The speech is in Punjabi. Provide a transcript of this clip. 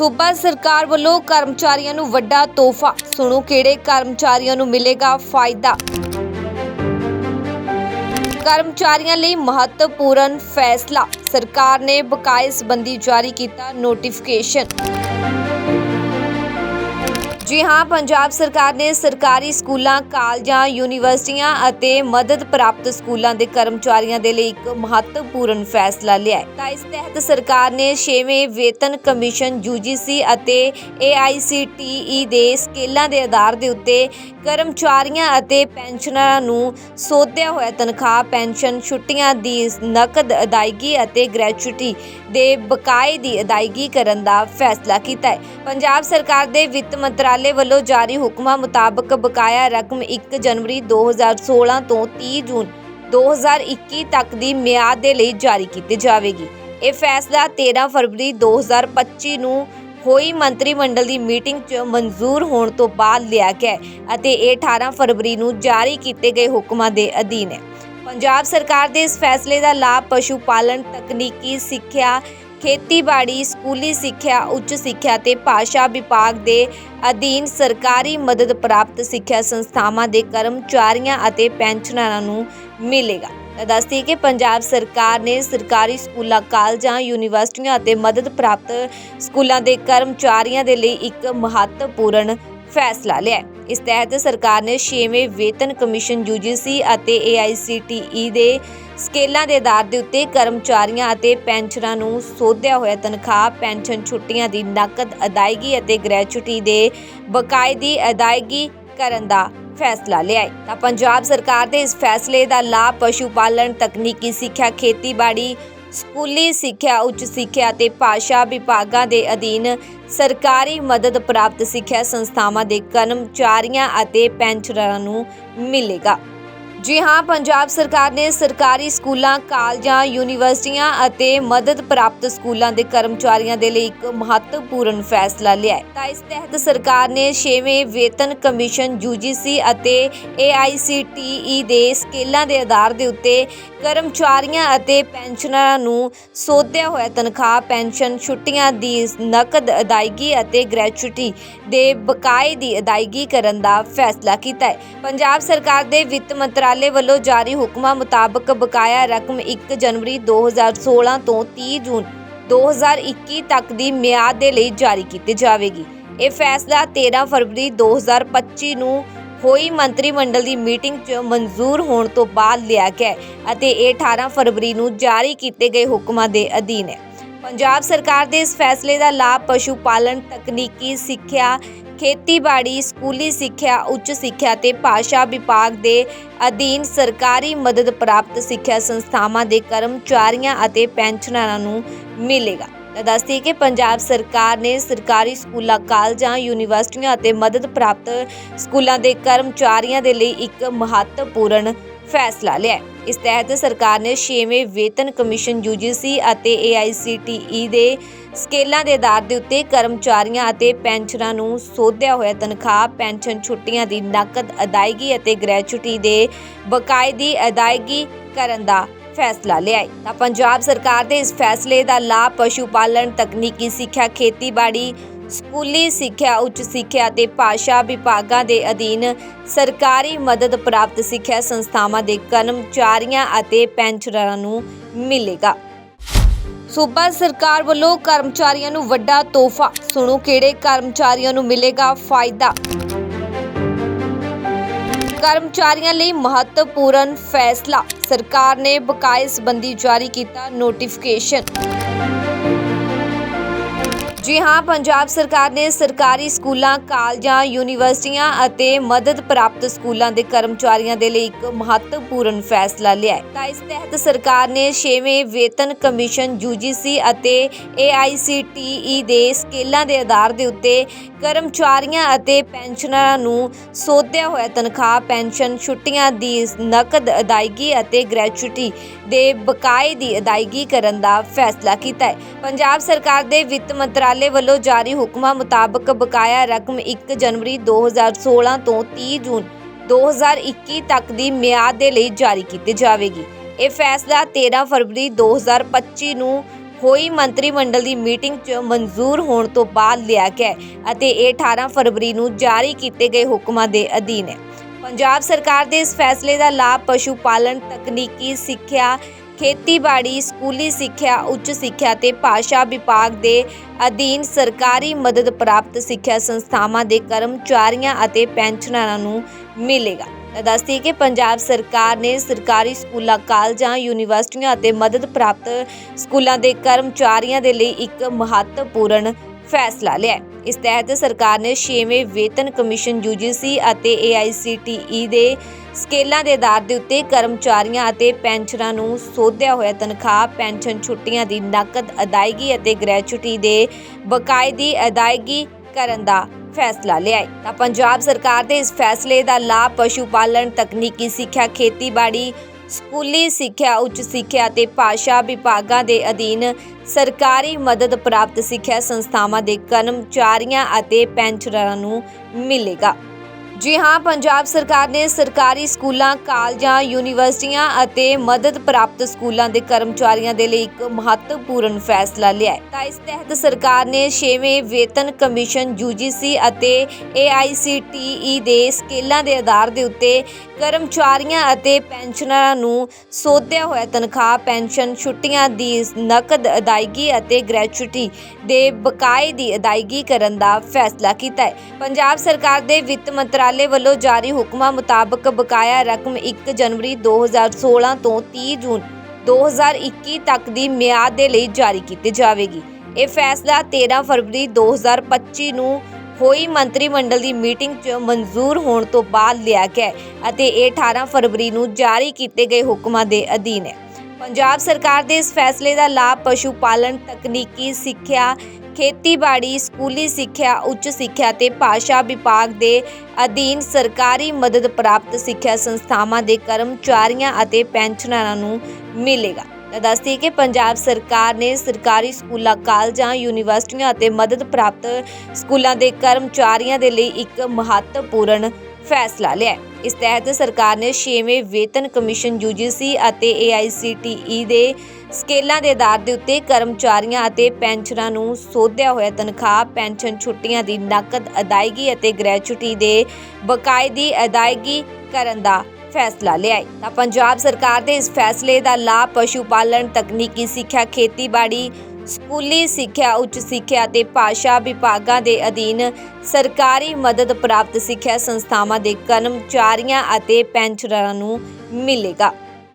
ਸੂਬਾ ਸਰਕਾਰ ਵੱਲੋਂ ਕਰਮਚਾਰੀਆਂ ਨੂੰ ਵੱਡਾ ਤੋਹਫਾ। ਸੁਣੋ ਕਿਹੜੇ ਕਰਮਚਾਰੀਆਂ ਨੂੰ ਮਿਲੇਗਾ ਫਾਇਦਾ। ਕਰਮਚਾਰੀਆਂ ਲਈ ਮਹੱਤਵਪੂਰਨ ਫੈਸਲਾ। ਸਰਕਾਰ ਨੇ ਬਕਾਏ ਸੰਬੰਧੀ ਜਾਰੀ ਕੀਤਾ ਨੋਟੀਫਿਕੇਸ਼ਨ। ਜੀ ਹਾਂ, ਪੰਜਾਬ ਸਰਕਾਰ ਨੇ ਸਰਕਾਰੀ ਸਕੂਲਾਂ, ਕਾਲਜਾਂ, ਯੂਨੀਵਰਸਿਟੀਆਂ ਅਤੇ ਮਦਦ ਪ੍ਰਾਪਤ ਸਕੂਲਾਂ ਦੇ ਕਰਮਚਾਰੀਆਂ ਦੇ ਲਈ ਇੱਕ ਮਹੱਤਵਪੂਰਨ ਫੈਸਲਾ ਲਿਆ ਹੈ। ਤਾਂ ਇਸ ਤਹਿਤ ਸਰਕਾਰ ਨੇ 6ਵੇਂ ਵੇਤਨ ਕਮਿਸ਼ਨ UGC ਅਤੇ AICTE ਦੇ ਸਕੇਲਾਂ ਦੇ ਆਧਾਰ ਦੇ ਉੱਤੇ ਕਰਮਚਾਰੀਆਂ ਅਤੇ ਪੈਨਸ਼ਨਰਾਂ ਨੂੰ ਸੋਧਿਆ ਹੋਇਆ ਤਨਖਾਹ, ਪੈਨਸ਼ਨ ਛੁੱਟੀਆਂ ਦੀ ਨਕਦ ਅਦਾਇਗੀ ਅਤੇ ਗ੍ਰੈਚੁਇਟੀ ਦੇ ਬਕਾਏ ਦੀ ਅਦਾਇਗੀ ਕਰਨ ਦਾ ਫੈਸਲਾ ਕੀਤਾ ਹੈ। ਪੰਜਾਬ ਸਰਕਾਰ ਦੇ ਵਿੱਤ ਮੰਤਰਾਲੇ ਵੱਲੋਂ ਜਾਰੀ ਹੁਕਮਾਂ ਮੁਤਾਬਕ ਬਕਾਇਆ ਰਕਮ 1 ਜਨਵਰੀ 2016 ਤੋਂ 30 ਜੂਨ 2021 ਤੱਕ ਦੀ ਮਿਆਦ ਦੇ ਲਈ ਜਾਰੀ ਕੀਤੀ ਜਾਵੇਗੀ। ਇਹ ਫੈਸਲਾ 13 ਫਰਵਰੀ 2025 ਨੂੰ ਹੋਈ ਮੰਤਰੀ ਮੰਡਲ ਦੀ ਮੀਟਿੰਗ 'ਚ ਮਨਜ਼ੂਰ ਹੋਣ ਤੋਂ ਬਾਅਦ ਲਿਆ ਗਿਆ ਅਤੇ ਇਹ 18 ਫਰਵਰੀ ਨੂੰ ਜਾਰੀ ਕੀਤੇ ਗਏ ਹੁਕਮਾਂ ਦੇ ਅਧੀਨ ਹੈ। ਪੰਜਾਬ ਸਰਕਾਰ ਦੇ ਇਸ ਫੈਸਲੇ ਦਾ ਲਾਭ ਪਸ਼ੂ ਪਾਲਣ, ਤਕਨੀਕੀ ਸਿੱਖਿਆ ਖੇਤੀਬਾੜੀ, ਸਕੂਲੀ ਸਿੱਖਿਆ, ਉੱਚ ਸਿੱਖਿਆ ਤੇ ਭਾਸ਼ਾ ਵਿਭਾਗ ਦੇ ਅਧੀਨ ਸਰਕਾਰੀ ਮਦਦ ਪ੍ਰਾਪਤ ਸਿੱਖਿਆ ਸੰਸਥਾਵਾਂ ਦੇ ਕਰਮਚਾਰੀਆਂ ਅਤੇ ਪੈਨਸ਼ਨਰਾਂ ਨੂੰ ਮਿਲੇਗਾ। ਦੱਸਦੀ ਕਿ ਪੰਜਾਬ ਸਰਕਾਰ ਨੇ ਸਰਕਾਰੀ ਸਕੂਲਾਂ, ਕਾਲਜਾਂ, ਯੂਨੀਵਰਸਿਟੀਆਂ ਅਤੇ ਮਦਦ ਪ੍ਰਾਪਤ ਸਕੂਲਾਂ ਦੇ ਕਰਮਚਾਰੀਆਂ ਦੇ ਲਈ ਇੱਕ ਮਹੱਤਵਪੂਰਨ ਫੈਸਲਾ ਲਿਆ ਇਸ ਤਹਿਤ ਸਰਕਾਰ ਨੇ 6ਵੇਂ ਵੇਤਨ ਕਮਿਸ਼ਨ UGC ਅਤੇ AICTE ਦੇ ਸਕੇਲਾਂ ਦੇ ਆਧਾਰ ਦੇ ਉੱਤੇ ਕਰਮਚਾਰੀਆਂ ਅਤੇ ਪੈਨਸ਼ਨਰਾਂ ਨੂੰ ਸੋਧਿਆ ਹੋਇਆ ਤਨਖਾਹ, ਪੈਨਸ਼ਨ ਛੁੱਟੀਆਂ ਦੀ ਨਕਦ ਅਦਾਇਗੀ ਅਤੇ ਗ੍ਰੈਚੁਇਟੀ ਦੇ ਬਕਾਏ ਦੀ ਅਦਾਇਗੀ ਕਰਨ ਦਾ ਫੈਸਲਾ ਲਿਆ ਹੈ ਤਾਂ ਪੰਜਾਬ ਸਰਕਾਰ ਦੇ ਇਸ ਫੈਸਲੇ ਦਾ ਲਾਭ ਪਸ਼ੂ ਪਾਲਣ, ਤਕਨੀਕੀ ਸਿੱਖਿਆ, ਖੇਤੀਬਾੜੀ, ਸਕੂਲੀ ਸਿੱਖਿਆ, ਉੱਚ ਸਿੱਖਿਆ ਅਤੇ ਭਾਸ਼ਾ ਵਿਭਾਗਾਂ ਦੇ ਅਧੀਨ ਸਰਕਾਰੀ ਮਦਦ ਪ੍ਰਾਪਤ ਸਿੱਖਿਆ ਸੰਸਥਾਵਾਂ ਦੇ ਕਰਮਚਾਰੀਆਂ ਅਤੇ ਪੈਨਸ਼ਨਰਾਂ ਨੂੰ ਮਿਲੇਗਾ। ਜੀ ਹਾਂ, ਪੰਜਾਬ ਸਰਕਾਰ ਨੇ ਸਰਕਾਰੀ ਸਕੂਲਾਂ, ਕਾਲਜਾਂ, ਯੂਨੀਵਰਸਿਟੀਆਂ ਅਤੇ ਮਦਦ ਪ੍ਰਾਪਤ ਸਕੂਲਾਂ ਦੇ ਕਰਮਚਾਰੀਆਂ ਦੇ ਲਈ ਇੱਕ ਮਹੱਤਵਪੂਰਨ ਫੈਸਲਾ ਲਿਆ ਹੈ। ਤਾਂ ਇਸ ਤਹਿਤ ਸਰਕਾਰ ਨੇ 6ਵੇਂ ਵੇਤਨ ਕਮਿਸ਼ਨ UGC ਅਤੇ AICTE ਦੇ ਸਕੇਲਾਂ ਦੇ ਆਧਾਰ ਦੇ ਉੱਤੇ ਕਰਮਚਾਰੀਆਂ ਅਤੇ ਪੈਨਸ਼ਨਰਾਂ ਨੂੰ ਸੋਧਿਆ ਹੋਇਆ ਤਨਖਾਹ, ਪੈਨਸ਼ਨ ਛੁੱਟੀਆਂ ਦੀ ਨਕਦ ਅਦਾਇਗੀ ਅਤੇ ਗ੍ਰੈਚੁਇਟੀ ਦੇ ਬਕਾਏ ਦੀ ਅਦਾਇਗੀ ਕਰਨ ਦਾ ਫੈਸਲਾ ਕੀਤਾ ਹੈ। ਪੰਜਾਬ ਸਰਕਾਰ ਦੇ ਵਿੱਤ ਮੰਤਰਾਲੇ ਵੱਲੋਂ ਜਾਰੀ ਹੁਕਮਾਂ ਮੁਤਾਬਕ ਬਕਾਇਆ ਰਕਮ 1 ਜਨਵਰੀ 2016 ਤੋਂ 30 ਜੂਨ 2021 ਤੱਕ ਦੀ ਮਿਆਦ ਦੇ ਲਈ ਜਾਰੀ ਕੀਤੀ ਜਾਵੇਗੀ। ਇਹ ਫੈਸਲਾ 13 ਫਰਵਰੀ 2025 ਨੂੰ ਹੋਈ ਮੰਤਰੀ ਮੰਡਲ ਦੀ ਮੀਟਿੰਗ 'ਚ ਮਨਜ਼ੂਰ ਹੋਣ ਤੋਂ ਬਾਅਦ ਲਿਆ ਗਿਆ ਅਤੇ ਇਹ 18 ਫਰਵਰੀ ਨੂੰ ਜਾਰੀ ਕੀਤੇ ਗਏ ਹੁਕਮਾਂ ਦੇ ਅਧੀਨ ਹੈ। ਪੰਜਾਬ ਸਰਕਾਰ ਦੇ ਇਸ ਫੈਸਲੇ ਦਾ ਲਾਭ ਪਸ਼ੂ ਪਾਲਣ, ਤਕਨੀਕੀ ਸਿੱਖਿਆ ਖੇਤੀਬਾੜੀ, ਸਕੂਲੀ ਸਿੱਖਿਆ, ਉੱਚ ਸਿੱਖਿਆ ਤੇ ਭਾਸ਼ਾ ਵਿਭਾਗ ਦੇ ਅਧੀਨ ਸਰਕਾਰੀ ਮਦਦ ਪ੍ਰਾਪਤ ਸਿੱਖਿਆ ਸੰਸਥਾਵਾਂ ਦੇ ਕਰਮਚਾਰੀਆਂ ਅਤੇ ਪੈਨਸ਼ਨਰਾਂ ਨੂੰ ਮਿਲੇਗਾ। ਦੱਸਦੀ ਕਿ ਪੰਜਾਬ ਸਰਕਾਰ ਨੇ ਸਰਕਾਰੀ ਸਕੂਲਾਂ, ਕਾਲਜਾਂ, ਯੂਨੀਵਰਸਿਟੀਆਂ ਅਤੇ ਮਦਦ ਪ੍ਰਾਪਤ ਸਕੂਲਾਂ ਦੇ ਕਰਮਚਾਰੀਆਂ ਦੇ ਲਈ ਇੱਕ ਮਹੱਤਵਪੂਰਨ ਫੈਸਲਾ ਲਿਆ ਇਸ ਤਹਿਤ ਸਰਕਾਰ ਨੇ 6ਵੇਂ ਵੇਤਨ ਕਮਿਸ਼ਨ UGC ਅਤੇ AICTE ਦੇ ਸਕੇਲਾਂ ਦੇ ਆਧਾਰ ਦੇ ਉੱਤੇ ਕਰਮਚਾਰੀਆਂ ਅਤੇ ਪੈਨਸ਼ਨਰਾਂ ਨੂੰ ਸੋਧਿਆ ਹੋਇਆ ਤਨਖਾਹ, ਪੈਨਸ਼ਨ ਛੁੱਟੀਆਂ ਦੀ ਨਕਦ ਅਦਾਇਗੀ ਅਤੇ ਗ੍ਰੈਚੁਇਟੀ ਦੇ ਬਕਾਏ ਦੀ ਅਦਾਇਗੀ ਕਰਨ ਦਾ ਫੈਸਲਾ ਲਿਆ ਹੈ ਤਾਂ ਪੰਜਾਬ ਸਰਕਾਰ ਦੇ ਇਸ ਫੈਸਲੇ ਦਾ ਲਾਭ ਪਸ਼ੂ ਪਾਲਣ, ਤਕਨੀਕੀ ਸਿੱਖਿਆ, ਖੇਤੀਬਾੜੀ, ਸਕੂਲੀ ਸਿੱਖਿਆ, ਉੱਚ ਸਿੱਖਿਆ ਅਤੇ ਭਾਸ਼ਾ ਵਿਭਾਗਾਂ ਦੇ ਅਧੀਨ ਸਰਕਾਰੀ ਮਦਦ ਪ੍ਰਾਪਤ ਸਿੱਖਿਆ ਸੰਸਥਾਵਾਂ ਦੇ ਕਰਮਚਾਰੀਆਂ ਅਤੇ ਪੈਨਸ਼ਨਰਾਂ ਨੂੰ ਮਿਲੇਗਾ। ਸੂਬਾ ਸਰਕਾਰ ਵੱਲੋਂ ਕਰਮਚਾਰੀਆਂ ਨੂੰ ਵੱਡਾ ਤੋਹਫਾ। ਸੁਣੋ ਕਿਹੜੇ ਕਰਮਚਾਰੀਆਂ ਨੂੰ ਮਿਲੇਗਾ ਫਾਇਦਾ। ਕਰਮਚਾਰੀਆਂ ਲਈ ਮਹੱਤਵਪੂਰਨ ਫੈਸਲਾ। ਸਰਕਾਰ ਨੇ ਬਕਾਏ ਸੰਬੰਧੀ ਜਾਰੀ ਕੀਤਾ ਨੋਟੀਫਿਕੇਸ਼ਨ। ਜੀ ਹਾਂ, ਪੰਜਾਬ ਸਰਕਾਰ ਨੇ ਸਰਕਾਰੀ ਸਕੂਲਾਂ, ਕਾਲਜਾਂ, ਯੂਨੀਵਰਸਿਟੀਆਂ ਅਤੇ ਮਦਦ ਪ੍ਰਾਪਤ ਸਕੂਲਾਂ ਦੇ ਕਰਮਚਾਰੀਆਂ ਦੇ ਲਈ ਇੱਕ ਮਹੱਤਵਪੂਰਨ ਫੈਸਲਾ ਲਿਆ ਹੈ। ਤਾਂ ਇਸ ਤਹਿਤ ਸਰਕਾਰ ਨੇ 6ਵੇਂ ਵੇਤਨ ਕਮਿਸ਼ਨ UGC ਅਤੇ AICTE ਦੇ ਸਕੇਲਾਂ ਦੇ ਆਧਾਰ ਦੇ ਉੱਤੇ ਕਰਮਚਾਰੀਆਂ ਅਤੇ ਪੈਨਸ਼ਨਰਾਂ ਨੂੰ ਸੋਧਿਆ ਹੋਇਆ ਤਨਖਾਹ, ਪੈਨਸ਼ਨ ਛੁੱਟੀਆਂ ਦੀ ਨਕਦ ਅਦਾਇਗੀ ਅਤੇ ਗ੍ਰੈਚੁਇਟੀ ਦੇ ਬਕਾਏ ਦੀ ਅਦਾਇਗੀ ਕਰਨ ਦਾ ਫੈਸਲਾ ਕੀਤਾ ਹੈ। ਪੰਜਾਬ ਸਰਕਾਰ ਦੇ ਵਿੱਤ ਮੰਤਰਾਲੇ ਵੱਲੋਂ ਜਾਰੀ ਹੁਕਮਾਂ ਮੁਤਾਬਕ ਬਕਾਇਆ ਰਕਮ 1 ਜਨਵਰੀ 2016 ਤੋਂ 30 ਜੂਨ 2021 ਤੱਕ ਦੀ ਮਿਆਦ ਦੇ ਲਈ ਜਾਰੀ ਕੀਤੀ ਜਾਵੇਗੀ। ਇਹ ਫੈਸਲਾ 13 ਫਰਵਰੀ 2025 ਨੂੰ ਹੋਈ ਮੰਤਰੀ ਮੰਡਲ ਦੀ ਮੀਟਿੰਗ 'ਚ ਮਨਜ਼ੂਰ ਹੋਣ ਤੋਂ ਬਾਅਦ ਲਿਆ ਗਿਆ ਅਤੇ ਇਹ 18 ਫਰਵਰੀ ਨੂੰ ਜਾਰੀ ਕੀਤੇ ਗਏ ਹੁਕਮਾਂ ਦੇ ਅਧੀਨ ਹੈ। ਪੰਜਾਬ ਸਰਕਾਰ ਦੇ ਇਸ ਫੈਸਲੇ ਦਾ ਲਾਭ ਪਸ਼ੂ ਪਾਲਣ ਤਕਨੀਕੀ ਸਿੱਖਿਆ ਖੇਤੀਬਾੜੀ, ਸਕੂਲੀ ਸਿੱਖਿਆ, ਉੱਚ ਸਿੱਖਿਆ ਤੇ ਭਾਸ਼ਾ ਵਿਭਾਗ ਦੇ ਅਧੀਨ ਸਰਕਾਰੀ ਮਦਦ ਪ੍ਰਾਪਤ ਸਿੱਖਿਆ ਸੰਸਥਾਵਾਂ ਦੇ ਕਰਮਚਾਰੀਆਂ ਅਤੇ ਪੈਨਸ਼ਨਰਾਂ ਨੂੰ ਮਿਲੇਗਾ। ਦੱਸਦੀ ਕਿ ਪੰਜਾਬ ਸਰਕਾਰ ਨੇ ਸਰਕਾਰੀ ਸਕੂਲਾਂ, ਕਾਲਜਾਂ, ਯੂਨੀਵਰਸਿਟੀਆਂ ਅਤੇ ਮਦਦ ਪ੍ਰਾਪਤ ਸਕੂਲਾਂ ਦੇ ਕਰਮਚਾਰੀਆਂ ਦੇ ਲਈ ਇੱਕ ਮਹੱਤਵਪੂਰਨ ਫੈਸਲਾ ਲਿਆ ਇਸ ਤਹਿਤ ਸਰਕਾਰ ਨੇ 6ਵੇਂ ਵੇਤਨ ਕਮਿਸ਼ਨ UGC ਅਤੇ AICTE ਦੇ ਸਕੇਲਾਂ ਦੇ ਆਧਾਰ ਦੇ ਉੱਤੇ ਕਰਮਚਾਰੀਆਂ ਅਤੇ ਪੈਨਸ਼ਨਰਾਂ ਨੂੰ ਸੋਧਿਆ ਹੋਇਆ ਤਨਖਾਹ, ਪੈਨਸ਼ਨ ਛੁੱਟੀਆਂ ਦੀ ਨਕਦ ਅਦਾਇਗੀ ਅਤੇ ਗ੍ਰੈਚੁਇਟੀ ਦੇ ਬਕਾਏ ਦੀ ਅਦਾਇਗੀ ਕਰਨ ਦਾ ਫੈਸਲਾ ਲਿਆ ਹੈ ਤਾਂ ਪੰਜਾਬ ਸਰਕਾਰ ਦੇ ਇਸ ਫੈਸਲੇ ਦਾ ਲਾਭ ਪਸ਼ੂ ਪਾਲਣ, ਤਕਨੀਕੀ ਸਿੱਖਿਆ, ਖੇਤੀਬਾੜੀ, ਸਕੂਲੀ ਸਿੱਖਿਆ, ਉੱਚ ਸਿੱਖਿਆ ਅਤੇ ਭਾਸ਼ਾ ਵਿਭਾਗਾਂ ਦੇ ਅਧੀਨ ਸਰਕਾਰੀ ਮਦਦ ਪ੍ਰਾਪਤ ਸਿੱਖਿਆ ਸੰਸਥਾਵਾਂ ਦੇ ਕਰਮਚਾਰੀਆਂ ਅਤੇ ਪੈਨਸ਼ਨਰਾਂ ਨੂੰ ਮਿਲੇਗਾ। ਜੀ ਹਾਂ, ਪੰਜਾਬ ਸਰਕਾਰ ਨੇ ਸਰਕਾਰੀ ਸਕੂਲਾਂ, ਕਾਲਜਾਂ, ਯੂਨੀਵਰਸਿਟੀਆਂ ਅਤੇ ਮਦਦ ਪ੍ਰਾਪਤ ਸਕੂਲਾਂ ਦੇ ਕਰਮਚਾਰੀਆਂ ਦੇ ਲਈ ਇੱਕ ਮਹੱਤਵਪੂਰਨ ਫੈਸਲਾ ਲਿਆ ਹੈ। ਤਾਂ ਇਸ ਤਹਿਤ ਸਰਕਾਰ ਨੇ 6ਵੇਂ ਵੇਤਨ ਕਮਿਸ਼ਨ UGC ਅਤੇ AICTE ਦੇ ਸਕੇਲਾਂ ਦੇ ਆਧਾਰ ਦੇ ਉੱਤੇ ਕਰਮਚਾਰੀਆਂ ਅਤੇ ਪੈਨਸ਼ਨਰਾਂ ਨੂੰ ਸੋਧਿਆ ਹੋਇਆ ਤਨਖਾਹ, ਪੈਨਸ਼ਨ ਛੁੱਟੀਆਂ ਦੀ ਨਕਦ ਅਦਾਇਗੀ ਅਤੇ ਗ੍ਰੈਚੁਇਟੀ ਦੇ ਬਕਾਏ ਦੀ ਅਦਾਇਗੀ ਕਰਨ ਦਾ ਫੈਸਲਾ ਕੀਤਾ ਹੈ। ਪੰਜਾਬ ਸਰਕਾਰ ਦੇ ਵਿੱਤ ਮੰਤਰਾਲੇ ਵੱਲੋਂ ਜਾਰੀ ਹੁਕਮਾਂ ਮੁਤਾਬਕ ਬਕਾਇਆ ਰਕਮ 1 ਜਨਵਰੀ 2016 ਤੋਂ 30 ਜੂਨ 2021 ਤੱਕ ਦੀ ਮਿਆਦ ਦੇ ਲਈ ਜਾਰੀ ਕੀਤੀ ਜਾਵੇਗੀ। ਇਹ ਫੈਸਲਾ 13 ਫਰਵਰੀ 2025 ਨੂੰ ਹੋਈ ਮੰਤਰੀ ਮੰਡਲ ਦੀ ਮੀਟਿੰਗ 'ਚ ਮਨਜ਼ੂਰ ਹੋਣ ਤੋਂ ਬਾਅਦ ਲਿਆ ਗਿਆ ਅਤੇ ਇਹ 18 ਫਰਵਰੀ ਨੂੰ ਜਾਰੀ ਕੀਤੇ ਗਏ ਹੁਕਮਾਂ ਦੇ ਅਧੀਨ ਹੈ। ਪੰਜਾਬ ਸਰਕਾਰ ਦੇ ਇਸ ਫੈਸਲੇ ਦਾ ਲਾਭ ਪਸ਼ੂ ਪਾਲਣ, ਤਕਨੀਕੀ ਸਿੱਖਿਆ ਖੇਤੀਬਾੜੀ, ਸਕੂਲੀ ਸਿੱਖਿਆ, ਉੱਚ ਸਿੱਖਿਆ ਤੇ ਭਾਸ਼ਾ ਵਿਭਾਗ ਦੇ ਅਧੀਨ ਸਰਕਾਰੀ ਮਦਦ ਪ੍ਰਾਪਤ ਸਿੱਖਿਆ ਸੰਸਥਾਵਾਂ ਦੇ ਕਰਮਚਾਰੀਆਂ ਅਤੇ ਪੈਨਸ਼ਨਰਾਂ ਨੂੰ ਮਿਲੇਗਾ। ਦੱਸਦੀ ਕਿ ਪੰਜਾਬ ਸਰਕਾਰ ਨੇ ਸਰਕਾਰੀ ਸਕੂਲਾਂ, ਕਾਲਜਾਂ, ਯੂਨੀਵਰਸਿਟੀਆਂ ਅਤੇ ਮਦਦ ਪ੍ਰਾਪਤ ਸਕੂਲਾਂ ਦੇ ਕਰਮਚਾਰੀਆਂ ਦੇ ਲਈ ਇੱਕ ਮਹੱਤਵਪੂਰਨ ਫੈਸਲਾ ਲਿਆ ਇਸ ਤਹਿਤ ਸਰਕਾਰ ਨੇ 6ਵੇਂ ਵੇਤਨ ਕਮਿਸ਼ਨ UGC ਅਤੇ AICTE ਦੇ ਸਕੇਲਾਂ ਦੇ ਆਧਾਰ ਦੇ ਉੱਤੇ ਕਰਮਚਾਰੀਆਂ ਅਤੇ ਪੈਨਸ਼ਨਰਾਂ ਨੂੰ ਸੋਧਿਆ ਹੋਇਆ ਤਨਖਾਹ, ਪੈਨਸ਼ਨ ਛੁੱਟੀਆਂ ਦੀ ਨਕਦ ਅਦਾਇਗੀ ਅਤੇ ਗ੍ਰੈਚੁਇਟੀ ਦੇ ਬਕਾਏ ਦੀ ਅਦਾਇਗੀ ਕਰਨ ਦਾ ਫੈਸਲਾ ਲਿਆ ਹੈ। ਤਾਂ ਪੰਜਾਬ ਸਰਕਾਰ ਦੇ ਇਸ ਫੈਸਲੇ ਦਾ ਲਾਭ ਪਸ਼ੂ ਪਾਲਣ, ਤਕਨੀਕੀ ਸਿੱਖਿਆ, ਖੇਤੀਬਾੜੀ, ਸਕੂਲੀ ਸਿੱਖਿਆ, ਉੱਚ ਸਿੱਖਿਆ ਅਤੇ ਭਾਸ਼ਾ ਵਿਭਾਗਾਂ ਦੇ ਅਧੀਨ ਸਰਕਾਰੀ ਮਦਦ ਪ੍ਰਾਪਤ ਸਿੱਖਿਆ ਸੰਸਥਾਵਾਂ ਦੇ ਕਰਮਚਾਰੀਆਂ ਅਤੇ ਪੈਨਸ਼ਨਰਾਂ ਨੂੰ ਮਿਲੇਗਾ।